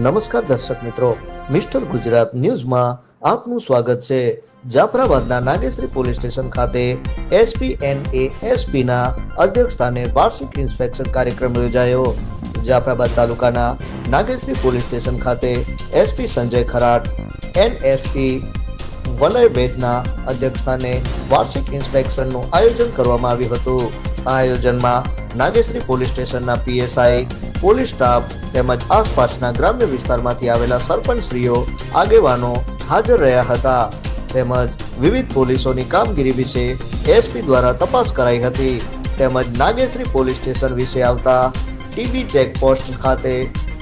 નમસ્કાર દર્શક મિત્રો. મિસ્ટર ગુજરાત ન્યૂઝમાં આપનું સ્વાગત છે. જાફરાબાદના નાગેશ્રી પોલીસ સ્ટેશન ખાતે એસપી એન એ એસપીના અધ્યક્ષ સ્થાને વાર્ષિક ઇન્સ્પેક્શન કાર્યક્રમ યોજાયો. જાફરાબાદ તાલુકાના નાગેશ્રી પોલીસ સ્ટેશન ખાતે SP Sanjay Kharat, N S P Valay અધ્યક્ષ સ્થાને વાર્ષિક ઇન્સ્પેક્શનનું આયોજન કરવામાં આવ્યું હતું. આ આયોજનમાં નાગેશ્રી પોલીસ સ્ટેશનના પીએસઆઈ, પોલીસ સ્ટાફ તેમજ આસપાસના ગ્રામ્ય વિસ્તારમાંથી આવેલા સરપંચશ્રીઓ, આગેવાનો હાજર રહ્યા હતા. તેમજ વિવિધ પોલીસોની કામગીરી વિશે એસપી દ્વારા તપાસ કરાઈ હતી. તેમજ નાગેશ્રી પોલીસ સ્ટેશન વિશે આવતા ટીબી ચેકપોસ્ટ ખાતે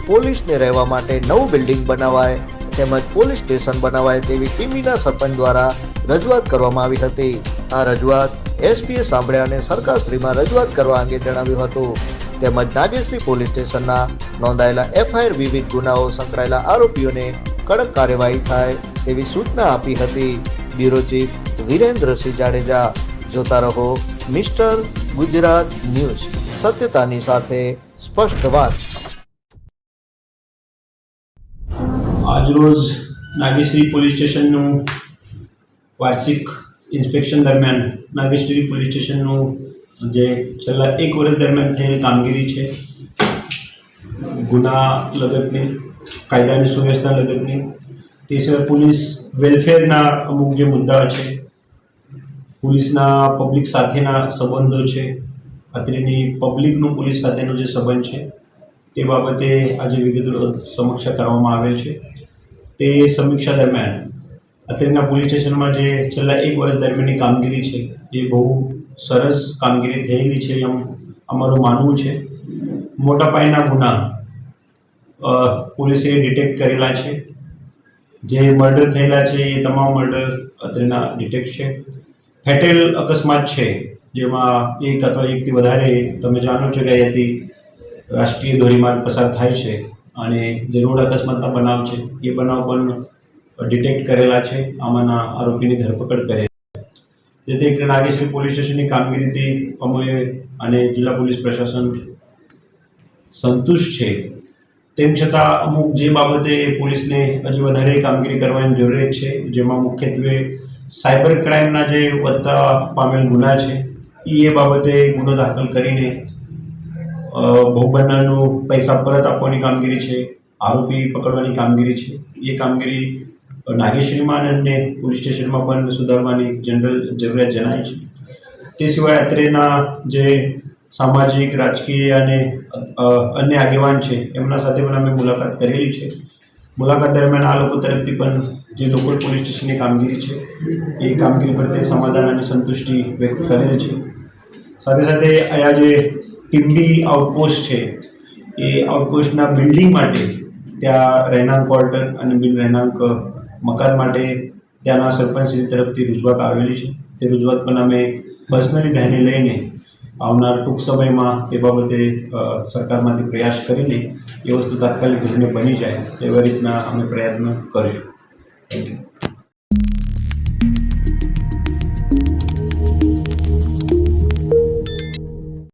પોલીસને રહેવા માટે નવું બિલ્ડિંગ બનાવાય તેમજ પોલીસ સ્ટેશન બનાવાય તેવી ટીમીના સરપંચ દ્વારા રજૂઆત કરવામાં આવી હતી. આ રજૂઆત એસપીએ સાંભળ્યા અને સરકારશ્રીમાં રજૂઆત કરવા અંગે જણાવ્યું હતું. તેમજ નાગેશ્રી પોલીસ સ્ટેશનના નોંધાયેલા એફઆઈઆર વિવિધ ગુનાઓ સંકળાયેલા આરોપીઓને કડક કાર્યવાહી થાય તેવી સૂચના આપી હતી. Bureau chief Virendrasinh Jadeja. જોતા રહો મિસ્ટર ગુજરાત ન્યૂઝ. સત્યતાની સાથે સ્પષ્ટ વાત. આજરોજ નાગેશ્રી પોલીસ સ્ટેશનનું વાર્ષિક ઇન્સ્પેક્શન દરમિયાન નાગેશ્રી પોલીસ સ્ટેશનનું જે છેલ્લા એક વર્ષ દરમિયાન થયેલી કામગીરી છે. ગુના લગતની, કાયદાની સુવ્યવસ્થા લગતની, તે સિવાય પોલીસ વેલફેરના અમુક જે મુદ્દાઓ છે, પોલીસના પબ્લિક સાથેના સંબંધો છે, અત્રેની પબ્લિકનું પોલીસ સાથેનો જે સંબંધ છે, તે બાબતે આજે વિગત સમીક્ષા કરવામાં આવેલ છે. તે સમીક્ષા દરમિયાન અત્યારના પોલીસ સ્ટેશનમાં જે છેલ્લા એક વર્ષ દરમિયાનની કામગીરી છે, એ બહુ સરસ કામગીરી થયેલી છે એમ અમારું માનવું છે. મોટા પાયાના ગુના પોલીસે ડિટેક્ટ કરેલા છે. જે મર્ડર થયેલા છે એ તમામ મર્ડર અત્રેના ડિટેક્ટ છે. ફેટેલ અકસ્માત છે, જેમાં એક અથવા એકથી વધારે, તમે જાણો છો કે અહીંયાથી રાષ્ટ્રીય ધોરીમાર્ગ પસાર થાય છે અને જે રોડ અકસ્માતના બનાવ છે, એ બનાવ પણ ડિટેક્ટ કરેલા છે. આમાંના આરોપીની ધરપકડ કરે જેથી એક નાગેશ્વરી પોલીસ સ્ટેશનની કામગીરીથી અમે અને જિલ્લા પોલીસ પ્રશાસન સંતુષ્ટ છે. તેમ છતાં અમુક જે બાબતે પોલીસને હજી વધારે કામગીરી કરવાની જરૂરિયાત છે, જેમાં મુખ્યત્વે સાયબર ક્રાઇમના જે વધતા પામેલ ગુના છે એ બાબતે ગુનો દાખલ કરીને ભોગ પૈસા પરત આપવાની કામગીરી છે, આરોપી પકડવાની કામગીરી છે, એ કામગીરી નાગેશ્વરીમાં અને પોલીસ સ્ટેશનમાં પણ સુધારવાની જનરલ જરૂરિયાત જણાય છે. તે સિવાય અત્રેના જે સામાજિક, રાજકીય અને અન્ય આગેવાન છે, એમના સાથે પણ અમે મુલાકાત કરેલી છે. મુલાકાત દરમિયાન આ લોકો તરફથી પણ જે લોકલ પોલીસ સ્ટેશનની કામગીરી છે, એ કામગીરી પ્રત્યે સમાધાન અને સંતુષ્ટિ વ્યક્ત કરેલ છે. સાથે સાથે અહીંયા જે ટીમ્બી આઉટપોસ્ટ છે, એ આઉટપોસ્ટના બિલ્ડિંગ માટે ત્યાં રહેણાંક ક્વાર્ટર અને બિન રહેણાંક મકાન માટે ત્યાંના સરપંચની તરફથી રજૂઆત આવેલી છે. તે રજૂઆત પણ અમે પર્સનલી ધ્યાને લઈને આવનાર ટૂંક સમયમાં તે બાબતે સરકારમાંથી પ્રયાસ કરીને એ વસ્તુ તાત્કાલિક ધોરણે બની જાય તેવી રીતના અમે પ્રયત્ન કરીશું. Thank you